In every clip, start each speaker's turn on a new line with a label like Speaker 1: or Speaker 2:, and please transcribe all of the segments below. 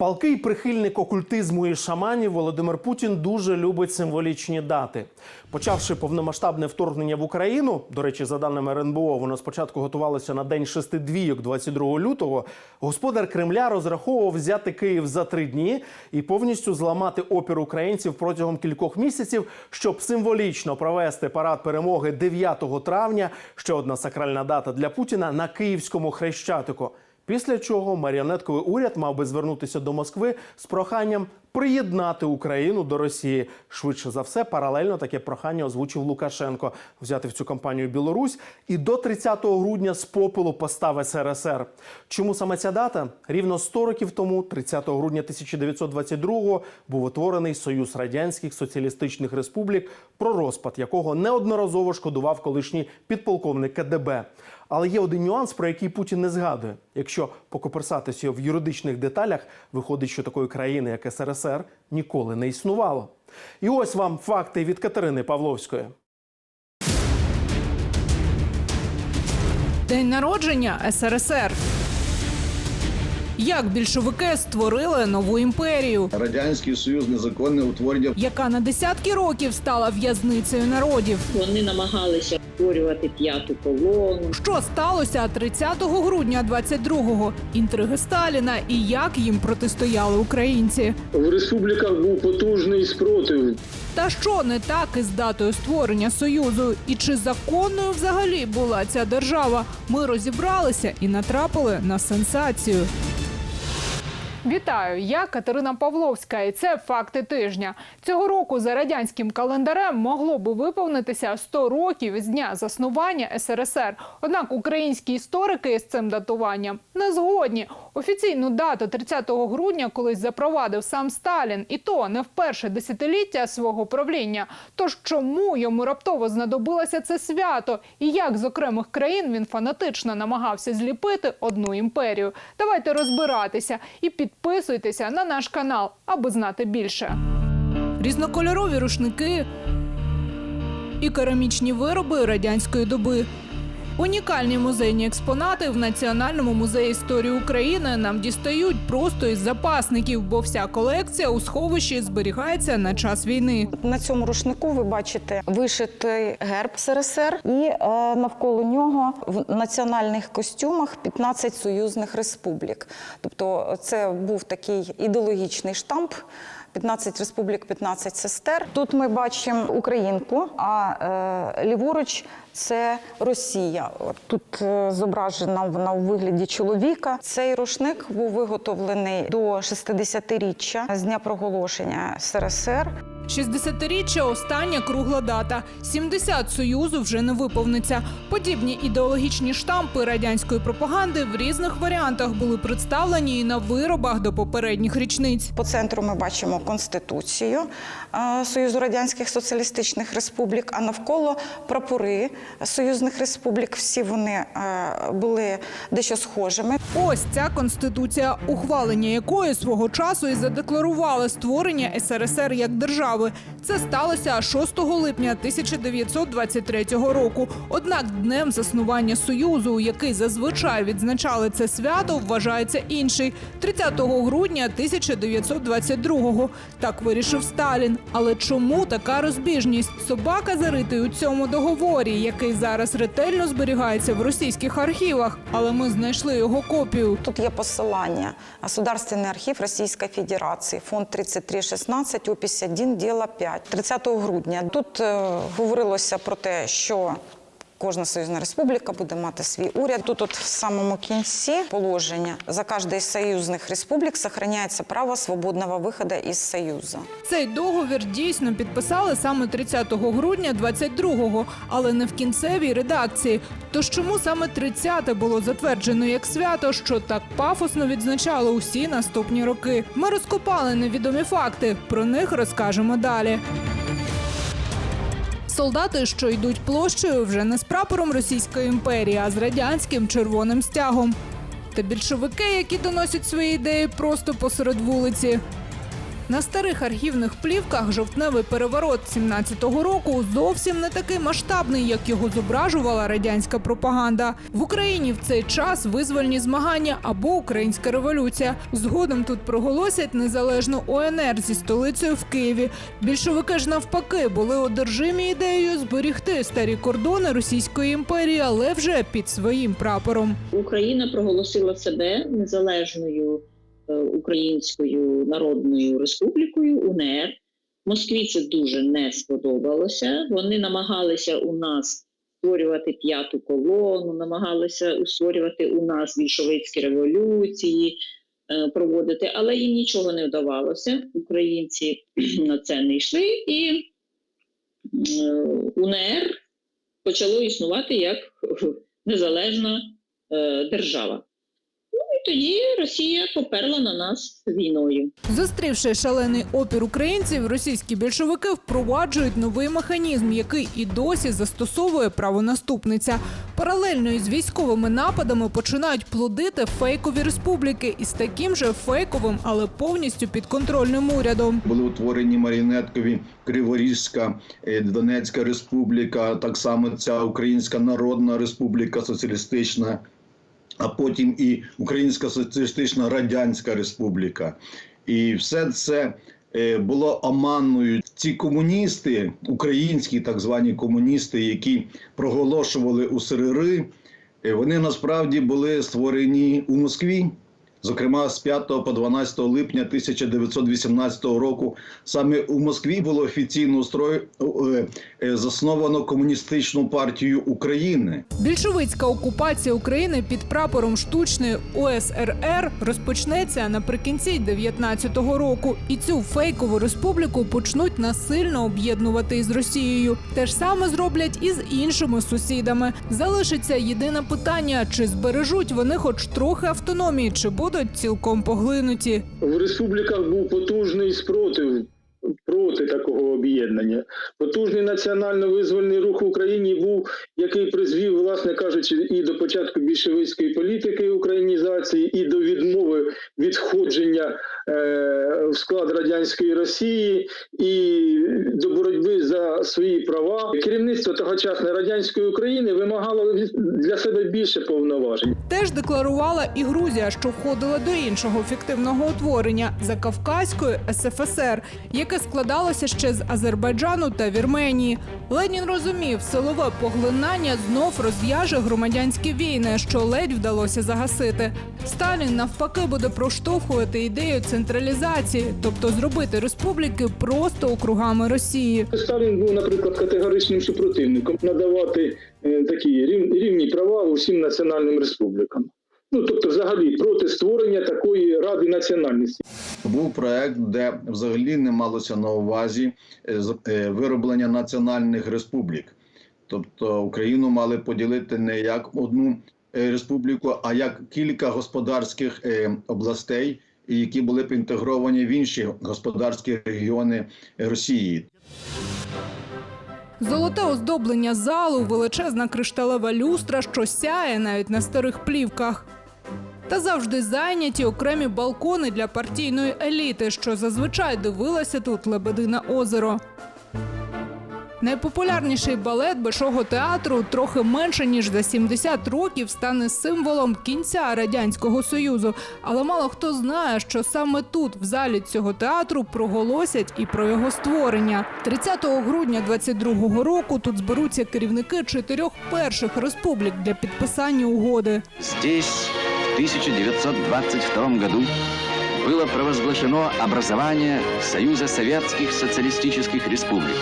Speaker 1: Палкий прихильник окультизму і шаманів Володимир Путін дуже любить символічні дати. Почавши повномасштабне вторгнення в Україну, до речі, за даними РНБО, воно спочатку готувалося на день шести двійок 22 лютого. Господар Кремля розраховував взяти Київ за три дні і повністю зламати опір українців протягом кількох місяців, щоб символічно провести парад перемоги 9 травня. Ще одна сакральна дата для Путіна на київському хрещатику. Після чого маріонетковий уряд мав би звернутися до Москви з проханням приєднати Україну до Росії. Швидше за все, паралельно таке прохання озвучив Лукашенко взяти в цю кампанію Білорусь і до 30 грудня з попелу постав СРСР. Чому саме ця дата? Рівно 100 років тому, 30 грудня 1922-го, був утворений Союз Радянських Соціалістичних Республік, про розпад якого неодноразово шкодував колишній підполковник КДБ. Але є один нюанс, про який Путін не згадує. Якщо покоперсатися в юридичних деталях, виходить, що такої країни, як СРСР, ніколи не існувало. І ось вам факти від Катерини Павловської.
Speaker 2: День народження СРСР. Як більшовики створили нову імперію,
Speaker 3: Радянський Союз незаконне утворення
Speaker 2: яка на десятки років стала в'язницею народів.
Speaker 4: Вони намагалися створювати п'яту колону.
Speaker 2: Що сталося 30 грудня 22-го? Інтриги Сталіна і як їм протистояли українці.
Speaker 5: В республіках був потужний спротив.
Speaker 2: Та що не так із датою створення союзу? І чи законною взагалі була ця держава? Ми розібралися і натрапили на сенсацію. Вітаю, я Катерина Павловська, і це факти тижня. Цього року за радянським календарем могло би виповнитися 100 років з дня заснування СРСР. Однак українські історики з цим датуванням не згодні. Офіційну дату 30 грудня колись запровадив сам Сталін, і то не в перше десятиліття свого правління. Тож чому йому раптово знадобилося це свято? І як з окремих країн він фанатично намагався зліпити одну імперію? Давайте розбиратися і підписуйтеся на наш канал, аби знати більше. Різнокольорові рушники і керамічні вироби радянської доби. Унікальні музейні експонати в Національному музеї історії України нам дістають просто із запасників, бо вся колекція у сховищі зберігається на час війни.
Speaker 6: На цьому рушнику ви бачите вишитий герб СРСР, і е, навколо нього в національних костюмах 15 союзних республік. Тобто, це був такий ідеологічний штамп. 15 республік, 15 сестер. Тут ми бачимо українку, а е, ліворуч це Росія. Тут е, зображена вона у вигляді чоловіка. Цей рушник був виготовлений до 60-річчя з дня проголошення СРСР.
Speaker 2: 60-річчя – остання кругла дата. 70 союзу вже не виповниться. Подібні ідеологічні штампи радянської пропаганди в різних варіантах були представлені і на виробах до попередніх річниць.
Speaker 6: По центру ми бачимо конституцію е, Союзу Радянських Соціалістичних Республік, а навколо прапори союзних республік. Всі вони е, були дещо схожими.
Speaker 2: Ось ця конституція, ухвалення якої свого часу і задекларували створення СРСР як держави. Це сталося 6 липня 1923 року. Однак днем заснування союзу, який зазвичай відзначали це свято, вважається інший 30 грудня 1922-го. Так вирішив Сталін. Але чому така розбіжність? Собака заритий у цьому договорі, який зараз ретельно зберігається в російських архівах. Але ми знайшли його копію.
Speaker 6: Тут є посилання Государственний архів Російської Федерації, фонд 3316, опись 1, діло 5. 30 грудня. Тут е, говорилося про те, що Кожна союзна республіка буде мати свій уряд. Тут, от в самому кінці положення за кожної із союзних республік сохраняється право свободного виходу із союзу.
Speaker 2: Цей договір дійсно підписали саме 30 грудня 22-го, але не в кінцевій редакції. Тож чому саме 30 було затверджено як свято, що так пафосно відзначали усі наступні роки? Ми розкопали невідомі факти. Про них розкажемо далі. Солдати, що йдуть площею, вже не з прапором Російської імперії, а з радянським червоним стягом. Та більшовики, які доносять свої ідеї просто посеред вулиці. На старих архівних плівках жовтневий переворот 17-го року зовсім не такий масштабний, як його зображувала радянська пропаганда. В Україні в цей час визвольні змагання або українська революція. Згодом тут проголосять незалежну ОНР зі столицею в Києві. Більшовики ж навпаки були одержимі ідеєю зберігти старі кордони Російської імперії, але вже під своїм прапором.
Speaker 4: Україна проголосила себе незалежною Українською Народною Республікою УНР. Москві це дуже не сподобалося. Вони намагалися у нас створювати п'яту колону, намагалися створювати у нас більшовицькі революції, е, проводити, але їм нічого не вдавалося. Українці на це не йшли, і е, УНР почало існувати як незалежна е, держава. Тоді Росія поперла на нас війною.
Speaker 2: Зустрівши шалений опір українців, російські більшовики впроваджують новий механізм, який і досі застосовує правонаступниця. Паралельно із військовими нападами починають плодити фейкові республіки із таким же фейковим, але повністю підконтрольним урядом.
Speaker 3: Були утворені маріонеткові Криворізька, е, Донецька Республіка, так само ця Українська Народна Республіка Соціалістична, а потім і Українська Соціалістична Радянська Республіка. І все це е, було оманною. Ці комуністи, українські так звані комуністи, які проголошували у е, вони насправді були створені у Москві. Зокрема, з 5 по 12 липня 1918 року саме у Москві було офіційно устрою е, е, засновано комуністичну партію України.
Speaker 2: Більшовицька окупація України під прапором штучної ОСРР розпочнеться наприкінці 19-го року, і цю фейкову республіку почнуть насильно об'єднувати із Росією. Те ж саме зроблять і з іншими сусідами. Залишиться єдине питання: чи збережуть вони хоч трохи автономії, чи будуть цілком поглинуті.
Speaker 5: В республіках був потужний спротив проти такого об'єднання. Потужний національно-визвольний рух в Україні був, який призвів, власне кажучи, і до початку більшовицької політики українізації, і до відмови відходження е, в склад радянської Росії, і до боротьби за свої права. Керівництво тогочасної радянської України вимагало для себе більше повноважень.
Speaker 2: Теж декларувала і Грузія, що входила до іншого фіктивного утворення Закавказької СФСР, яке складалося ще з Азербайджану та Вірменії. Ленін розумів, силове поглинання знов розв'яже громадянські війни, що ледь вдалося загасити. Сталін навпаки буде проштовхувати ідею централізації, тобто зробити республіки просто округами Росії.
Speaker 5: Сталін був, наприклад, категоричним супротивником надавати е, такі рів- рівні права усім національним республікам. Ну тобто, взагалі, проти створення такої ради національності.
Speaker 3: Був проект, де взагалі не малося на увазі е, е, вироблення національних республік. Тобто Україну мали поділити не як одну е, республіку, а як кілька господарських областей, які були б інтегровані в інші господарські регіони Росії.
Speaker 2: Золоте оздоблення залу, величезна кришталева люстра, що сяє навіть на старих плівках. Та завжди зайняті окремі балкони для партійної еліти, що зазвичай дивилася тут Лебедине озеро. Найпопулярніший балет Большого театру трохи менше ніж за 70 років стане символом кінця радянського союзу. Але мало хто знає, що саме тут, в залі цього театру, проголосять і про його створення. 30 грудня 22-го року тут зберуться керівники чотирьох перших республік для підписання угоди.
Speaker 7: Здесь 1922 году было провозглашено образование Союза Советских Социалистических Республик.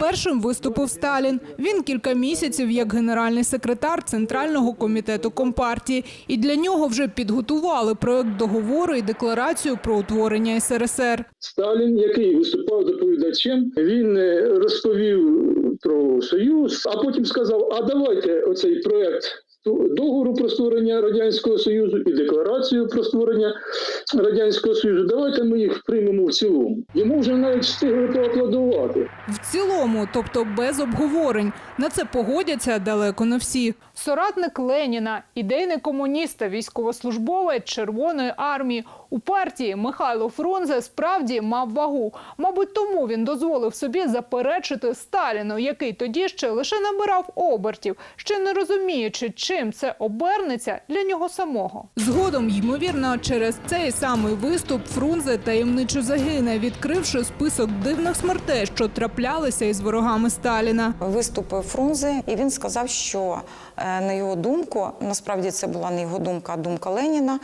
Speaker 2: Першим виступив Сталін. Він кілька місяців як генеральний секретар Центрального комітету Компартії. І для нього вже підготували проект договору і декларацію про утворення СРСР.
Speaker 5: Сталін, який виступав доповідачем, він е, розповів про союз, а потім сказав: А давайте оцей проект договору про створення радянського союзу і декларацію про створення радянського союзу. Давайте ми їх приймемо в цілому. Йому вже навіть встигли поаплодувати.
Speaker 2: В цілому, тобто без обговорень. На це погодяться далеко не всі. соратник Леніна, ідейний комуніста, військовослужбовець Червоної армії. У партії Михайло Фрунзе справді мав вагу. Мабуть, тому він дозволив собі заперечити Сталіну, який тоді ще лише набирав обертів, ще не розуміючи, чим це обернеться для нього самого. Згодом, ймовірно, через цей самий виступ Фрунзе таємничо загине, відкривши список дивних смертей, що траплялися із ворогами Сталіна.
Speaker 6: Виступив Фрунзе, і він сказав, що на його думку, насправді це була не його думка, а думка Леніна.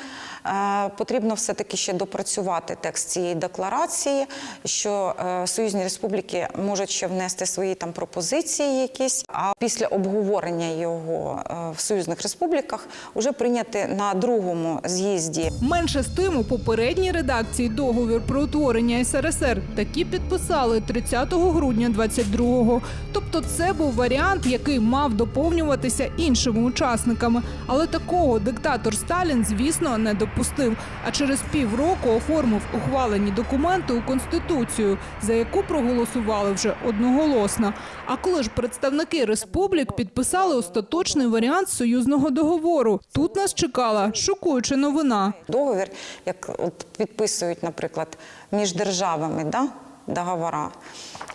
Speaker 6: е, Потрібно все-таки ще допрацювати текст цієї декларації, що е, союзні республіки можуть ще внести свої там пропозиції якісь. А після обговорення його е, в союзних республіках вже прийняти на другому з'їзді
Speaker 2: Менше з тим, у попередній редакції договір про утворення СРСР такі підписали 30 грудня 22-го. Тобто це був варіант, який мав доповнюватися іншими учасниками. Але такого диктатор Сталін, звісно, не допустив. А через півроку оформив ухвалені документи у Конституцію, за яку проголосували вже одноголосно. А коли ж представники республік підписали остаточний варіант союзного договору, тут нас чекала шокуюча новина.
Speaker 6: договір, як от підписують, наприклад, між державами, да, договора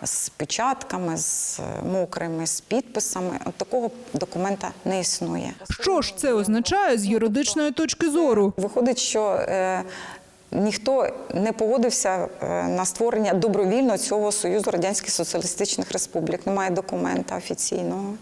Speaker 6: з печатками, з е, мокрими, з підписами. От такого документа не існує.
Speaker 2: Що ж це означає з юридичної точки зору?
Speaker 6: Виходить, що е, ніхто не погодився е, на створення добровільно цього Союзу Радянських Соціалістичних Республік. Немає документа офіційного.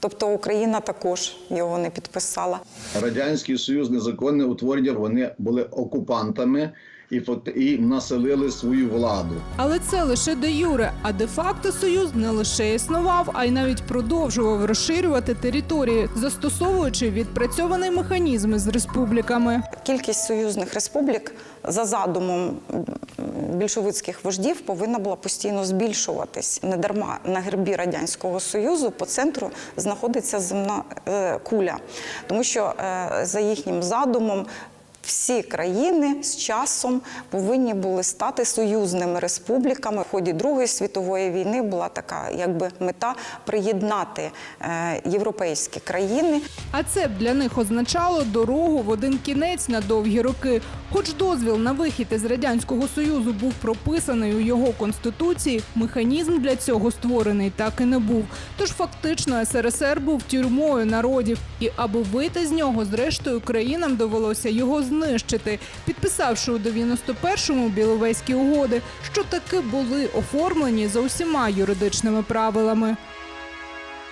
Speaker 6: Тобто Україна також його не підписала.
Speaker 3: Радянський Союз незаконне утворення, вони були окупантами і, і населили свою владу.
Speaker 2: Але це лише де юре. А де-факто союз не лише існував, а й навіть продовжував розширювати території, застосовуючи відпрацьований механізм із республіками.
Speaker 6: Кількість союзних республік за задумом більшовицьких вождів повинна була постійно збільшуватись. Недарма на гербі радянського союзу по центру знаходиться земна е, куля, тому що е, за їхнім задумом. Всі країни з часом повинні були стати союзними республіками. В ході Другої світової війни була така, якби мета приєднати е, європейські країни
Speaker 2: А це б для них означало дорогу в один кінець на довгі роки. Хоч дозвіл на вихід із радянського союзу був прописаний у його конституції, механізм для цього створений так і не був. Тож фактично СРСР був тюрмою народів, і аби вийти з нього, зрештою країнам довелося його знищити, підписавши у 91-му Біловезькі угоди, що таки були оформлені за усіма юридичними правилами.